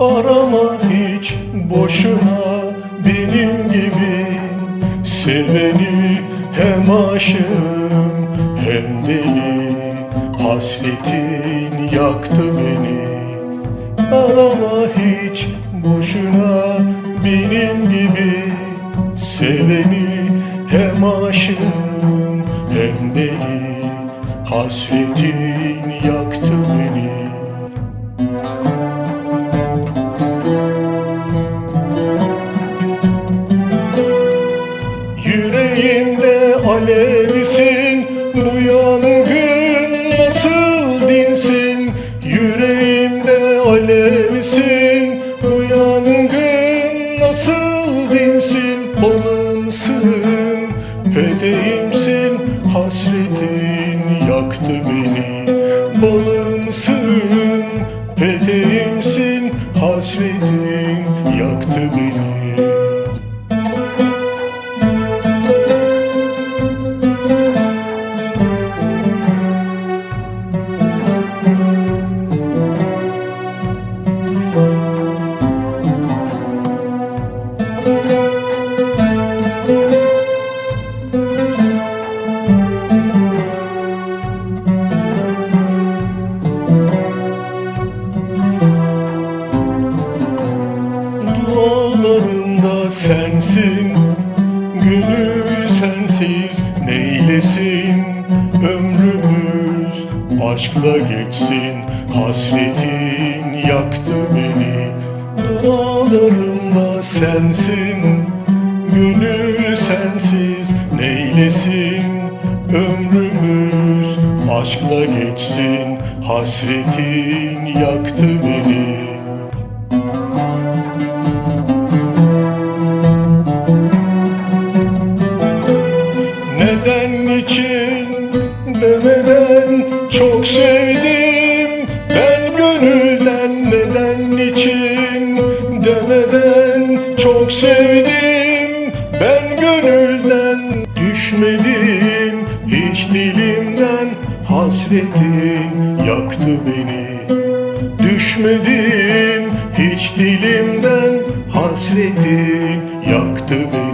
Arama hiç boşuna benim gibi. Seveni hem aşığım hem deli Hasretin yaktı beni. Arama hiç boşuna benim gibi. Seveni hem aşığım hem deli Hasretin yaktı beni Alevsin Bu yangın nasıl dinsin? Yüreğimde alevsin Bu yangın nasıl dinsin? Balımsın, peteğimsin Hasretin yaktı beni. Balımsın, peteğimsin Hasretin yaktı beni Dualarımda sensin Gönül sensiz neylesin? Ömrümüz aşkla geçsin Hasretin yaktı beni. Dualarımda sensin Gönül sensiz neylesin? Ömrümüz aşkla geçsin Hasretin yaktı beni Neden için demeden çok sevdim. Ben gönülden neden için demeden çok sevdim. Ben gönülden düşmedim. Hiç dilimden Hasretin yaktı beni. Düşmedim hiç dilimden Hasretin yaktı beni